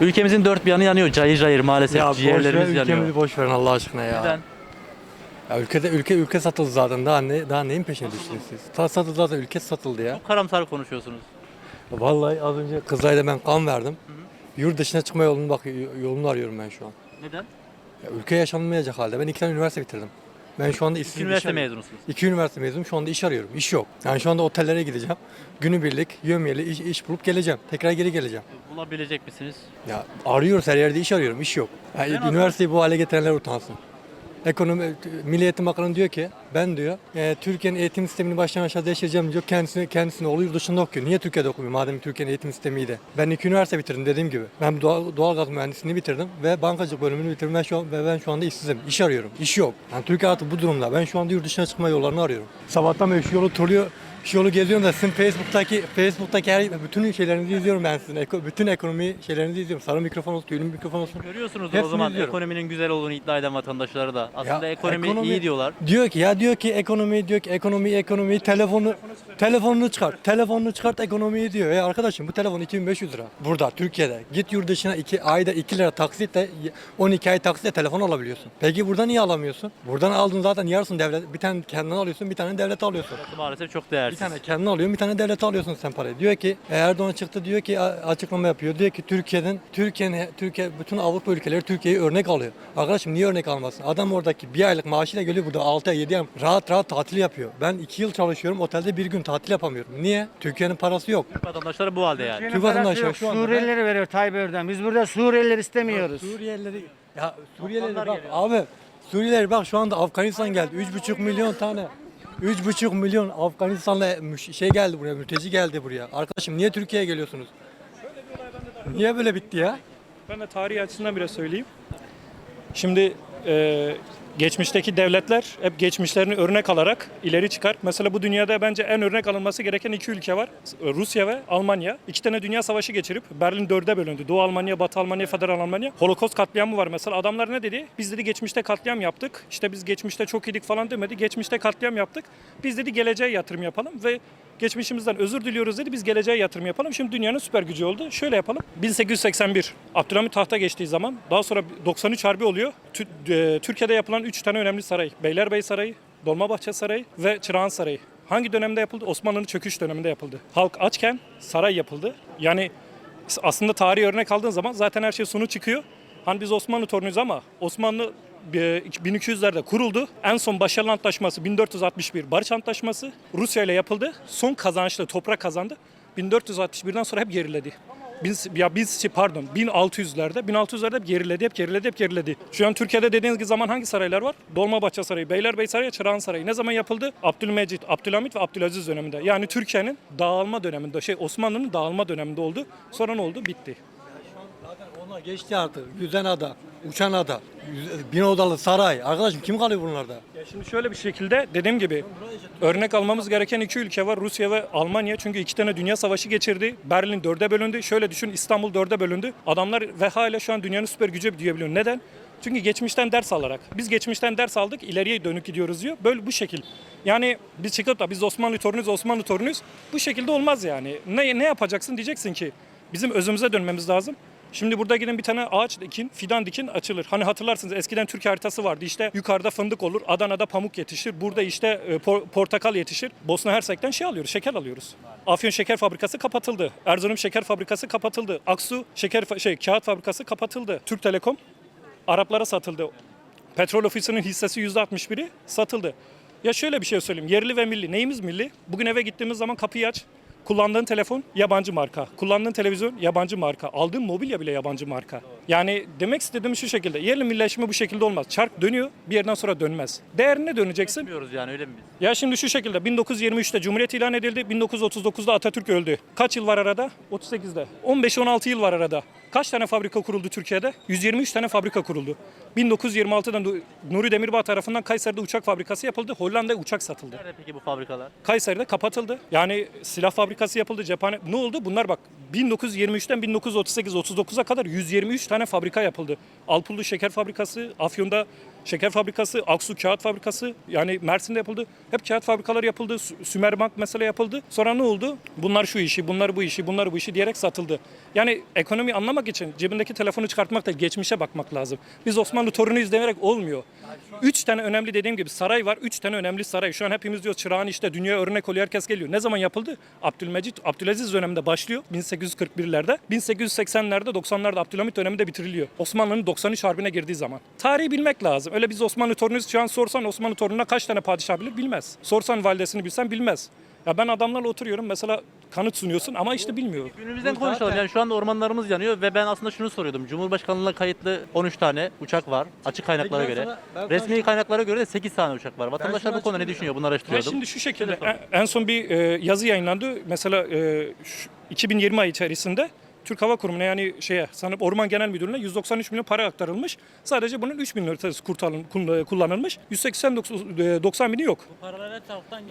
Ülkemizin dört bir yanı yanıyor cayır cayır maalesef. Ya boş ver, Ciğerlerimiz yanıyor. ülkemizi boş verin Allah aşkına ya. Neden? ya ülkede ülke ülke satıldı zaten. Daha ne daha neyin peşine düştünüz siz? Ta satıldı zaten ülke satıldı ya. Çok karamsar konuşuyorsunuz. Vallahi az önce Kızılay'da ben kan verdim. Yurt dışına çıkma yolunu bak yolunu arıyorum ben şu an. Neden? Ya ülke yaşanmayacak halde. Ben iki tane üniversite bitirdim. Ben şu anda işsiz İki üniversite iş arıyorum. mezunusunuz. İki üniversite mezunum. Şu anda iş arıyorum. İş yok. Yani şu anda otellere gideceğim. Günübirlik, yömyeli iş, iş bulup geleceğim. Tekrar geri geleceğim. Bulabilecek misiniz? Ya arıyoruz her yerde iş arıyorum. iş yok. Yani Ben üniversiteyi bu hale getirenler utansın. Ekonomi, Milli Eğitim Bakanı diyor ki ben diyor e, Türkiye'nin eğitim sistemini baştan aşağı değiştireceğim diyor. Kendisini, kendisini oğlu yurt dışında okuyor. Niye Türkiye'de okumuyor madem Türkiye'nin eğitim sistemi iyi de. Ben iki üniversite bitirdim dediğim gibi. Ben doğal, doğalgaz mühendisliğini bitirdim ve bankacılık bölümünü bitirdim. Ben şu an, ve ben şu anda işsizim. İş arıyorum. İş yok. Yani Türkiye artık bu durumda. Ben şu anda yurt dışına çıkma yollarını arıyorum. Sabahtan beri şu yolu turluyor. Şu yolu geziyorum da sizin Facebook'taki Facebook'taki her bütün şeylerinizi izliyorum ben sizin. Eko- bütün ekonomi şeylerinizi izliyorum. Sarı mikrofon olsun, tüylü mikrofon olsun. Görüyorsunuz o Hepsini zaman izliyorum. ekonominin güzel olduğunu iddia eden vatandaşları da. Aslında Ya ekonomi, iyi diyorlar. Diyor ki ya diyor ki ekonomi diyor ki ekonomi ekonomi telefonu telefonunu çıkart. Telefonunu çıkart ekonomiyi diyor. Ya arkadaşım bu telefon 2500 lira. Burada Türkiye'de. Git yurt dışına iki, ayda 2 lira taksitle 12 ay taksitle telefon alabiliyorsun. Peki burada niye alamıyorsun? Buradan aldın zaten yarısını devlet bir tane kendine alıyorsun bir tane devlet alıyorsun. Maalesef çok Bir tane kendine alıyorsun, bir tane devlete alıyorsun sen parayı. Diyor ki e, Erdoğan çıktı diyor ki açıklama yapıyor. Diyor ki Türkiye'nin Türkiye'nin Türkiye bütün Avrupa ülkeleri Türkiye'yi örnek alıyor. Arkadaşım niye örnek almasın? Adam oradaki bir aylık maaşıyla geliyor burada 6 ay 7 ay rahat rahat tatil yapıyor. Ben 2 yıl çalışıyorum otelde bir gün tatil yapamıyorum. Niye? Türkiye'nin parası yok. Türk vatandaşları bu halde yani. Türk yok. şu anda Suriyelileri veriyor Tayyip Erdoğan. Biz burada Suriyelileri istemiyoruz. Suriyelileri ya Suriyelileri bak geliyor. abi Suriyeliler bak şu anda Afganistan geldi. 3,5 milyon tane 3,5 milyon Afganistanlı müş- şey geldi buraya, mülteci geldi buraya. Arkadaşım niye Türkiye'ye geliyorsunuz? Niye böyle bitti ya? Ben de tarihi açısından biraz söyleyeyim. Şimdi e, geçmişteki devletler hep geçmişlerini örnek alarak ileri çıkar. Mesela bu dünyada bence en örnek alınması gereken iki ülke var. Rusya ve Almanya. İki tane dünya savaşı geçirip Berlin dörde bölündü. Doğu Almanya, Batı Almanya, Federal Almanya. Holocaust katliamı var mesela. Adamlar ne dedi? Biz dedi geçmişte katliam yaptık. İşte biz geçmişte çok iyidik falan demedi. Geçmişte katliam yaptık. Biz dedi geleceğe yatırım yapalım ve geçmişimizden özür diliyoruz dedi. Biz geleceğe yatırım yapalım. Şimdi dünyanın süper gücü oldu. Şöyle yapalım. 1881 Abdülhamit tahta geçtiği zaman daha sonra 93 harbi oluyor. E, Türkiye'de yapılan 3 tane önemli saray. Beylerbeyi Sarayı, Dolmabahçe Sarayı ve Çırağan Sarayı. Hangi dönemde yapıldı? Osmanlı'nın çöküş döneminde yapıldı. Halk açken saray yapıldı. Yani aslında tarihi örnek aldığın zaman zaten her şey sonu çıkıyor. Hani biz Osmanlı torunuyuz ama Osmanlı 1200'lerde kuruldu. En son başarılı antlaşması 1461 Barış Antlaşması Rusya ile yapıldı. Son kazançlı toprak kazandı. 1461'den sonra hep geriledi. Bin, ya biz pardon 1600'lerde 1600'lerde hep geriledi, hep geriledi, hep geriledi. Şu an Türkiye'de dediğiniz gibi zaman hangi saraylar var? Dolmabahçe Sarayı, Beylerbeyi Sarayı, Çırağan Sarayı. Ne zaman yapıldı? Abdülmecit, Abdülhamit ve Abdülaziz döneminde. Yani Türkiye'nin dağılma döneminde, şey Osmanlı'nın dağılma döneminde oldu. Sonra ne oldu? Bitti. Onlar geçti artık. Yüzen ada, uçan ada, bin odalı saray. Arkadaşım kim kalıyor bunlarda? Ya şimdi şöyle bir şekilde dediğim gibi örnek almamız gereken iki ülke var. Rusya ve Almanya. Çünkü iki tane dünya savaşı geçirdi. Berlin dörde bölündü. Şöyle düşün İstanbul dörde bölündü. Adamlar ve hala şu an dünyanın süper gücü diyebiliyor. Neden? Çünkü geçmişten ders alarak. Biz geçmişten ders aldık, ileriye dönük gidiyoruz diyor. Böyle bu şekil. Yani biz çıkıp da biz Osmanlı torunuyuz, Osmanlı torunuyuz. Bu şekilde olmaz yani. Ne, ne yapacaksın diyeceksin ki bizim özümüze dönmemiz lazım. Şimdi burada gidin bir tane ağaç dikin, fidan dikin açılır. Hani hatırlarsınız eskiden Türkiye haritası vardı. İşte yukarıda fındık olur, Adana'da pamuk yetişir, burada işte e, por- portakal yetişir. Bosna Hersek'ten şey alıyoruz, şeker alıyoruz. Afyon Şeker Fabrikası kapatıldı. Erzurum Şeker Fabrikası kapatıldı. Aksu Şeker fa- şey kağıt fabrikası kapatıldı. Türk Telekom Araplara satıldı. Petrol ofisinin hissesi %61'i satıldı. Ya şöyle bir şey söyleyeyim. Yerli ve milli. Neyimiz milli? Bugün eve gittiğimiz zaman kapıyı aç. Kullandığın telefon yabancı marka. Kullandığın televizyon yabancı marka. Aldığın mobilya bile yabancı marka. Yani demek istediğim şu şekilde. Yerli millileşme bu şekilde olmaz. Çark dönüyor bir yerden sonra dönmez. Değerine döneceksin. Bilmiyoruz yani öyle mi biz? Ya şimdi şu şekilde 1923'te Cumhuriyet ilan edildi. 1939'da Atatürk öldü. Kaç yıl var arada? 38'de. 15-16 yıl var arada. Kaç tane fabrika kuruldu Türkiye'de? 123 tane fabrika kuruldu. 1926'da Nu- Nuri Demirbağ tarafından Kayseri'de uçak fabrikası yapıldı. Hollanda'ya uçak satıldı. Nerede peki bu fabrikalar? Kayseri'de kapatıldı. Yani silah fabrikası yapıldı, cephane. Ne oldu? Bunlar bak 1923'ten 1938-39'a kadar 123 tane fabrika yapıldı. Alpullu Şeker Fabrikası, Afyon'da şeker fabrikası, Aksu Kağıt Fabrikası, yani Mersin'de yapıldı. Hep kağıt fabrikaları yapıldı. Sü- Sümerbank mesela yapıldı. Sonra ne oldu? Bunlar şu işi, bunlar bu işi, bunlar bu işi diyerek satıldı. Yani ekonomi anlamak için cebindeki telefonu çıkartmak da geçmişe bakmak lazım. Biz Osmanlı torunu izleyerek olmuyor. Üç tane önemli dediğim gibi saray var. Üç tane önemli saray. Şu an hepimiz diyor çırağın işte dünya örnek oluyor. Herkes geliyor. Ne zaman yapıldı? Abdülmecit, Abdülaziz döneminde başlıyor. 1841'lerde. 1880'lerde 90'larda Abdülhamit döneminde bitiriliyor. Osmanlı'nın 93 harbine girdiği zaman. Tarihi bilmek lazım. Öyle biz Osmanlı torunuyuz. Şu an sorsan Osmanlı torununa kaç tane padişah bilir bilmez. Sorsan validesini bilsen bilmez. Ya ben adamlarla oturuyorum mesela kanıt sunuyorsun ama işte bilmiyor. Günümüzden konuşalım. Yani şu anda ormanlarımız yanıyor ve ben aslında şunu soruyordum. Cumhurbaşkanlığına kayıtlı 13 tane uçak var. Açık kaynaklara Peki ben göre. sana- ben- Resmi kaynaklara göre de 8 tane uçak var. Vatandaşlar şunu bu konuda ne düşünüyor? Bunu Ya araştırıyordum. şimdi şu şekilde en, en son bir e, yazı yayınlandı. Mesela e, şu 2020 ay içerisinde Türk Hava Kurumu'na yani şeye sanıp Orman Genel Müdürlüğü'ne 193 milyon para aktarılmış. Sadece bunun 3 milyon lirası kullanılmış. 189 e, 90 bini yok.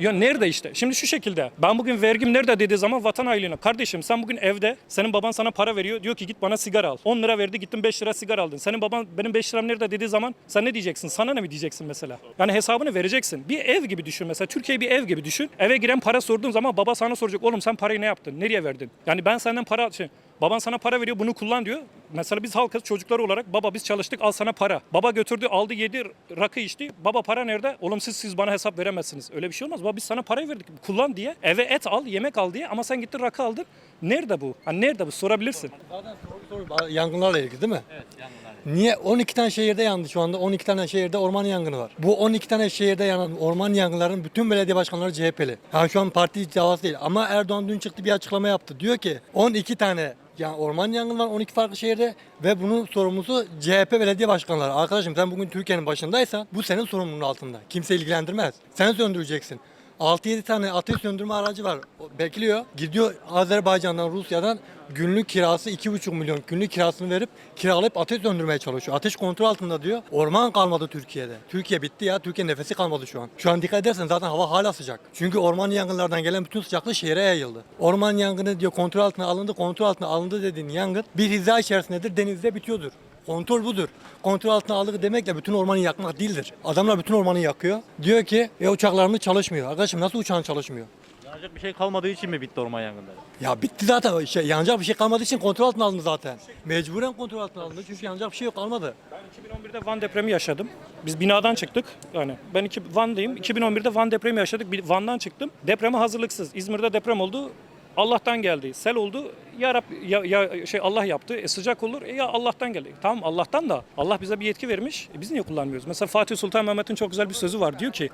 Ya nerede işte? Şimdi şu şekilde. Ben bugün vergim nerede dediği zaman vatan hainliğine. Kardeşim sen bugün evde senin baban sana para veriyor. Diyor ki git bana sigara al. 10 lira verdi gittin 5 lira sigara aldın. Senin baban benim 5 liram nerede dediği zaman sen ne diyeceksin? Sana ne mi diyeceksin mesela? Yani hesabını vereceksin. Bir ev gibi düşün mesela. Türkiye bir ev gibi düşün. Eve giren para sorduğun zaman baba sana soracak. Oğlum sen parayı ne yaptın? Nereye verdin? Yani ben senden para şey, Baban sana para veriyor bunu kullan diyor. Mesela biz halkız çocuklar olarak baba biz çalıştık al sana para. Baba götürdü aldı yedi rakı içti. Baba para nerede? Oğlum siz siz bana hesap veremezsiniz. Öyle bir şey olmaz. Baba biz sana parayı verdik kullan diye. Eve et al yemek al diye ama sen gittin rakı aldın. Nerede bu? Hani nerede bu? Sorabilirsin. Zaten soru soru yangınlarla ilgili değil mi? Evet yangınlarla. Niye 12 tane şehirde yandı şu anda 12 tane şehirde orman yangını var. Bu 12 tane şehirde yanan orman yangınlarının bütün belediye başkanları CHP'li. Yani şu an parti davası değil ama Erdoğan dün çıktı bir açıklama yaptı. Diyor ki 12 tane yani orman yangını var 12 farklı şehirde ve bunun sorumlusu CHP belediye başkanları. Arkadaşım sen bugün Türkiye'nin başındaysan bu senin sorumluluğun altında. Kimse ilgilendirmez. Sen söndüreceksin. 6-7 tane ateş söndürme aracı var. Bekliyor. Gidiyor Azerbaycan'dan, Rusya'dan günlük kirası 2,5 milyon günlük kirasını verip kiralayıp ateş söndürmeye çalışıyor. Ateş kontrol altında diyor. Orman kalmadı Türkiye'de. Türkiye bitti ya. Türkiye nefesi kalmadı şu an. Şu an dikkat edersen zaten hava hala sıcak. Çünkü orman yangınlardan gelen bütün sıcaklık şehre yayıldı. Orman yangını diyor kontrol altına alındı, kontrol altına alındı dediğin yangın bir hiza içerisindedir, denizde bitiyordur. Kontrol budur. Kontrol altına aldık demekle bütün ormanı yakmak değildir. Adamlar bütün ormanı yakıyor. Diyor ki e uçaklarımız çalışmıyor. Arkadaşım nasıl uçağın çalışmıyor? Yanacak bir şey kalmadığı için mi bitti orman yangınları? Ya bitti zaten. Şey, yanacak bir şey kalmadığı için kontrol altına alındı zaten. Mecburen kontrol altına alındı. Çünkü yanacak bir şey yok kalmadı. Ben 2011'de Van depremi yaşadım. Biz binadan çıktık. Yani ben iki, Van'dayım. 2011'de Van depremi yaşadık. Bir Van'dan çıktım. Depreme hazırlıksız. İzmir'de deprem oldu. Allah'tan geldi. Sel oldu. Ya Rab, ya, ya şey Allah yaptı. E sıcak olur. E ya Allah'tan geldi. Tamam Allah'tan da Allah bize bir yetki vermiş. E biz niye kullanmıyoruz? Mesela Fatih Sultan Mehmet'in çok güzel bir sözü var. Diyor ki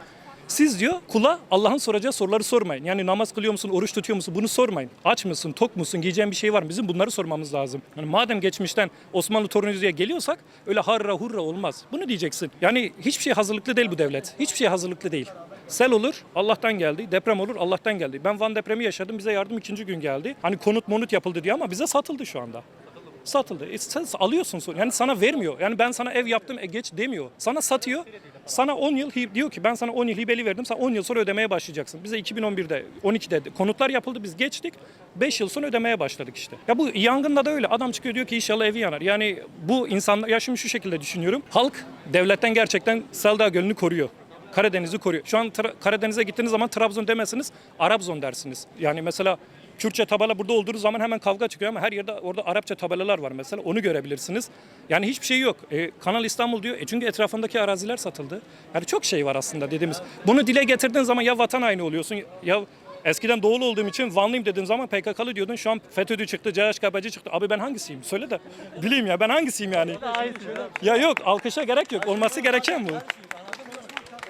siz diyor kula Allah'ın soracağı soruları sormayın. Yani namaz kılıyor musun, oruç tutuyor musun bunu sormayın. Aç mısın, tok musun, giyeceğin bir şey var mı? Bizim bunları sormamız lazım. Yani madem geçmişten Osmanlı torunuyuz diye geliyorsak öyle harra hurra olmaz. Bunu diyeceksin. Yani hiçbir şey hazırlıklı değil bu devlet. Hiçbir şey hazırlıklı değil. Sel olur, Allah'tan geldi. Deprem olur, Allah'tan geldi. Ben Van depremi yaşadım. Bize yardım ikinci gün geldi. Hani konut monut yapıldı diye ama bize satıldı şu anda. Satıldı. E sen alıyorsun. Yani sana vermiyor. Yani ben sana ev yaptım e geç demiyor. Sana satıyor. Sana 10 yıl diyor ki ben sana 10 yıl hibeli verdim. Sen 10 yıl sonra ödemeye başlayacaksın. Bize 2011'de 12'de konutlar yapıldı. Biz geçtik. 5 yıl sonra ödemeye başladık işte. Ya bu yangında da öyle. Adam çıkıyor diyor ki inşallah evi yanar. Yani bu insanlar ya şimdi şu şekilde düşünüyorum. Halk devletten gerçekten Selda Gölü'nü koruyor. Karadeniz'i koruyor. Şu an Karadeniz'e gittiğiniz zaman Trabzon demezsiniz, Arapzon dersiniz. Yani mesela Kürtçe tabela burada olduğu zaman hemen kavga çıkıyor ama her yerde orada Arapça tabelalar var mesela onu görebilirsiniz. Yani hiçbir şey yok. E, Kanal İstanbul diyor. E çünkü etrafındaki araziler satıldı. Yani çok şey var aslında dediğimiz. Bunu dile getirdiğin zaman ya vatan haini oluyorsun ya Eskiden doğulu olduğum için Vanlıyım dediğin zaman PKK'lı diyordun. Şu an FETÖ'cü çıktı, CHKPC çıktı. Abi ben hangisiyim? Söyle de bileyim ya ben hangisiyim yani? Ya yok alkışa gerek yok. Olması gereken bu.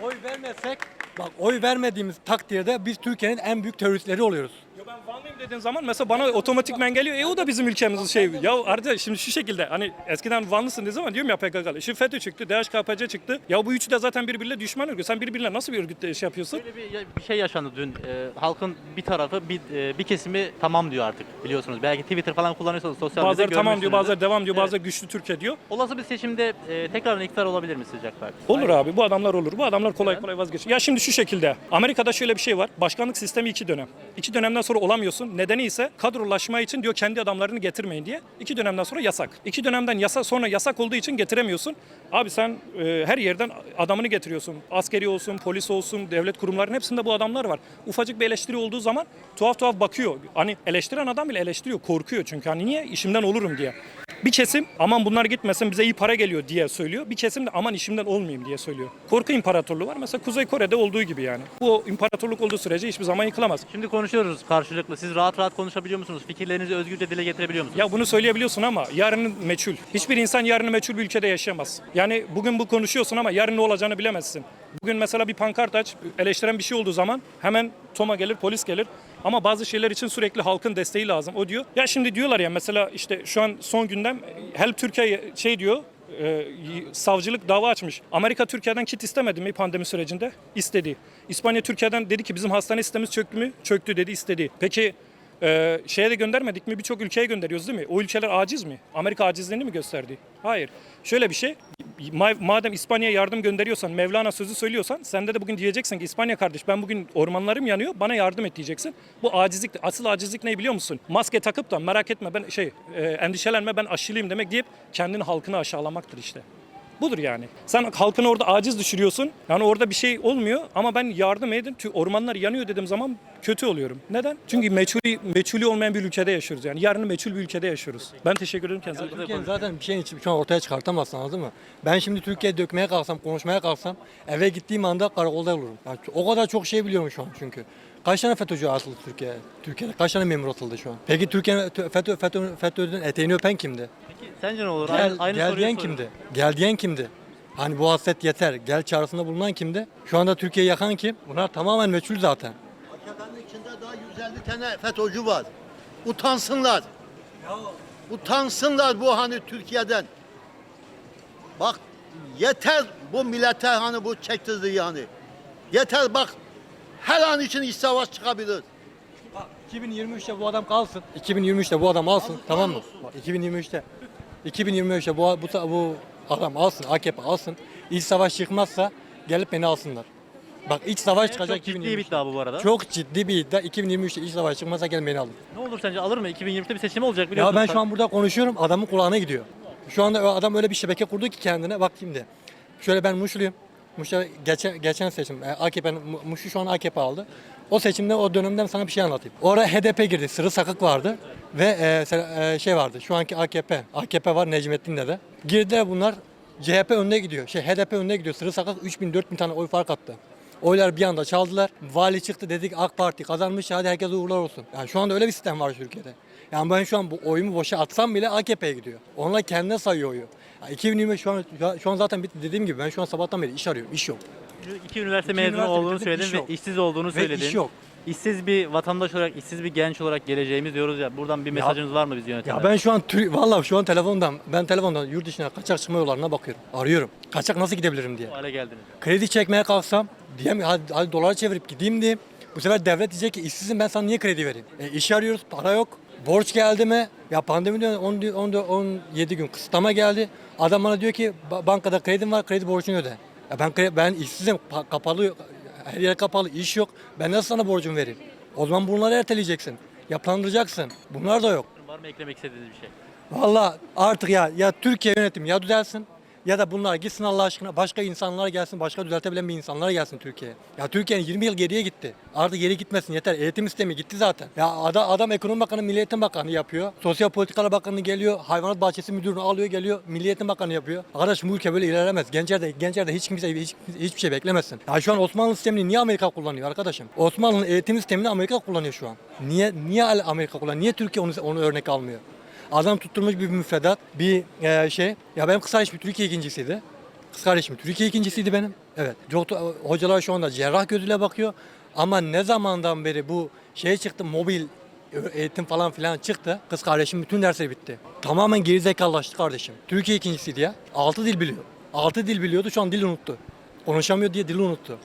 Oy vermezsek, bak oy vermediğimiz takdirde biz Türkiye'nin en büyük teröristleri oluyoruz. Ya ben Vanlıyım dediğin zaman mesela bana otomatikmen geliyor. E o da bizim ülkemizin şey. Ya arkadaş şimdi şu şekilde hani eskiden Vanlısın dediği zaman diyorum ya PKK'lı. Şimdi FETÖ çıktı, DHKPC çıktı. Ya bu üçü de zaten birbiriyle düşman örgüt. Sen birbirine nasıl bir örgütle şey yapıyorsun? Böyle bir, bir şey yaşandı dün. Ee, halkın bir tarafı, bir, e, bir kesimi tamam diyor artık biliyorsunuz. Belki Twitter falan kullanıyorsanız sosyal medyada Bazıları tamam diyor, görmüşsünüzdür. bazıları devam diyor, bazıları güçlü Türkiye diyor. Olası bir seçimde e, tekrar iktidar olabilir mi sizce AK Parti? Olur abi bu adamlar olur. Bu adamlar kolay kolay vazgeçer. Ya şimdi şu şekilde. Amerika'da şöyle bir şey var. Başkanlık sistemi iki dönem. İki dönemden sonra olamıyorsun. Nedeni ise kadrolaşma için diyor kendi adamlarını getirmeyin diye. İki dönemden sonra yasak. İki dönemden yasa sonra yasak olduğu için getiremiyorsun. Abi sen e, her yerden adamını getiriyorsun. Askeri olsun, polis olsun, devlet kurumlarının hepsinde bu adamlar var. Ufacık bir eleştiri olduğu zaman tuhaf tuhaf bakıyor. Hani eleştiren adam bile eleştiriyor, korkuyor çünkü. Hani niye? işimden olurum diye. Bir kesim aman bunlar gitmesin bize iyi para geliyor diye söylüyor. Bir kesim de aman işimden olmayayım diye söylüyor. Korku imparatorluğu var. Mesela Kuzey Kore'de olduğu gibi yani. Bu imparatorluk olduğu sürece hiçbir zaman yıkılamaz. Şimdi konuşuyoruz karşılıklı. Siz rahat rahat konuşabiliyor musunuz? Fikirlerinizi özgürce dile getirebiliyor musunuz? Ya bunu söyleyebiliyorsun ama yarının meçhul. Hiçbir insan yarını meçhul bir ülkede yaşayamaz. Yani bugün bu konuşuyorsun ama yarın ne olacağını bilemezsin. Bugün mesela bir pankart aç, eleştiren bir şey olduğu zaman hemen TOM'a gelir, polis gelir. Ama bazı şeyler için sürekli halkın desteği lazım. O diyor. Ya şimdi diyorlar ya mesela işte şu an son gündem Help Türkiye şey diyor. e, savcılık dava açmış. Amerika Türkiye'den kit istemedi mi pandemi sürecinde? İstedi. İspanya Türkiye'den dedi ki bizim hastane sistemimiz çöktü mü? Çöktü dedi istedi. Peki ee, şeye de göndermedik mi? Birçok ülkeye gönderiyoruz değil mi? O ülkeler aciz mi? Amerika acizliğini mi gösterdi? Hayır. Şöyle bir şey. Ma- Madem İspanya'ya yardım gönderiyorsan, Mevlana sözü söylüyorsan sen de, de bugün diyeceksin ki İspanya kardeş ben bugün ormanlarım yanıyor bana yardım et diyeceksin. Bu acizlik, asıl acizlik ne biliyor musun? Maske takıp da merak etme ben şey e, endişelenme ben aşılıyım demek deyip kendini halkını aşağılamaktır işte. Budur yani. Sen halkını orada aciz düşürüyorsun. Yani orada bir şey olmuyor ama ben yardım edin. Ormanlar yanıyor dediğim zaman kötü oluyorum. Neden? Çünkü meçhulü, meçhulü olmayan bir ülkede yaşıyoruz. Yani yarını meçhul bir ülkede yaşıyoruz. Ben teşekkür ederim kendinize. bakın. Türkiye'nin zaten bir şeyin için şu an ortaya çıkartamazsın anladın mı? Ben şimdi Türkiye'ye dökmeye kalksam, konuşmaya kalksam eve gittiğim anda karakolda olurum. Yani o kadar çok şey biliyorum şu an çünkü. Kaç tane FETÖ'cü atıldı Türkiye'ye? Türkiye'de kaç tane memur atıldı şu an? Peki Türkiye'nin FETÖ, FETÖ, FETÖ'den eteğini öpen kimdi? Peki sence ne olur? Gel, aynı aynı gel soruyu diyen soruyorum. kimdi? Gel diyen kimdi? Hani bu hasret yeter, gel çağrısında bulunan kimdi? Şu anda Türkiye'yi yakan kim? Bunlar tamamen meçhul zaten. Daha 150 tane FETÖ'cü var. Utansınlar. Utansınlar bu hani Türkiye'den. Bak yeter bu millete hani bu çektirdiği yani. Yeter bak her an için iç savaş çıkabilir. 2023'te bu adam kalsın. 2023'te bu adam alsın tamam mı? Bak 2023'te 2023'te bu, bu, bu adam alsın, AKP alsın. İç savaş çıkmazsa gelip beni alsınlar. Bak iç savaş çıkacak Çok ciddi 2023'te. bir iddia bu bu arada. Çok ciddi bir iddia. 2023'te iç savaş çıkmazsa gelin beni alın. Ne olur sence alır mı? 2020'de bir seçim olacak Ya biliyorsun. ben şu an burada konuşuyorum adamın kulağına gidiyor. Şu anda o adam öyle bir şebeke kurdu ki kendine bak şimdi. Şöyle ben Muşluyum. Muş'a geçen, geçen seçim e, AKP'nin Mu- Muş'u şu an AKP aldı. O seçimde o dönemden sana bir şey anlatayım. Oraya HDP girdi. Sırı Sakık vardı. Ve e, se- e, şey vardı. Şu anki AKP. AKP var Necmettin'de de. Girdiler bunlar. CHP önüne gidiyor. Şey HDP önüne gidiyor. Sırı Sakık 3000 4000 tane oy fark attı. Oylar bir anda çaldılar. Vali çıktı dedik AK Parti kazanmış hadi herkese uğurlar olsun. Yani şu anda öyle bir sistem var Türkiye'de. Yani ben şu an bu oyumu boşa atsam bile AKP'ye gidiyor. Onlar kendine sayıyor oyu. Yani 2025 şu an şu an zaten dediğim gibi ben şu an sabahtan beri iş arıyorum. iş yok. İki üniversite İki mezunu üniversite olduğunu bitirdim, söyledin iş ve yok. işsiz olduğunu Ve söyledin. iş yok. İşsiz bir vatandaş olarak, işsiz bir genç olarak geleceğimiz diyoruz ya. Buradan bir mesajınız var mı biz yönetimlere? Ya ben şu an Tür- vallahi şu an telefondan ben telefondan yurt dışına kaçak çıkma yollarına bakıyorum. Arıyorum. Kaçak nasıl gidebilirim diye. Bu hale geldiniz. Kredi çekmeye kalksam diyem hadi, hadi dolar çevirip gideyim diyeyim. Bu sefer devlet diyecek ki işsizim ben sana niye kredi vereyim? E, iş arıyoruz para yok. Borç geldi mi? Ya pandemi dönemi 10, 10, 17 gün kısıtlama geldi. Adam bana diyor ki "Ba- bankada kredim var kredi borcunu öde. Ya ben ben işsizim pa- kapalı her yer kapalı iş yok. Ben nasıl sana borcumu vereyim? O zaman bunları erteleyeceksin. Yapılandıracaksın. Bunlar da yok. Var mı eklemek istediğiniz bir şey? Vallahi artık ya ya Türkiye yönetim ya düzelsin ya da bunlar gitsin Allah aşkına başka insanlar gelsin, başka düzeltebilen bir insanlar gelsin Türkiye'ye. Ya Türkiye'nin 20 yıl geriye gitti. Artık geri gitmesin yeter. Eğitim sistemi gitti zaten. Ya adam, adam ekonomi bakanı, milli eğitim bakanı yapıyor. Sosyal politikalar bakanı geliyor, hayvanat bahçesi müdürünü alıyor geliyor, milli eğitim bakanı yapıyor. Arkadaş bu ülke böyle ilerlemez. Gençler de, gençler de hiç kimse hiç, hiçbir şey beklemesin. Ya şu an Osmanlı sistemini niye Amerika kullanıyor arkadaşım? Osmanlı'nın eğitim sistemini Amerika kullanıyor şu an. Niye niye Amerika kullanıyor? Niye Türkiye onu, onu örnek almıyor? Adam tutturmuş bir müfredat, bir e, şey. Ya benim kız kardeşim Türkiye ikincisiydi. Kız kardeşim Türkiye ikincisiydi benim. Evet. Doktor, hocalar şu anda cerrah gözüyle bakıyor. Ama ne zamandan beri bu şey çıktı, mobil eğitim falan filan çıktı. Kız kardeşim bütün dersleri bitti. Tamamen gerizekalılaştı kardeşim. Türkiye ikincisiydi ya. Altı dil biliyor. Altı dil biliyordu şu an dil unuttu. Konuşamıyor diye dili unuttu.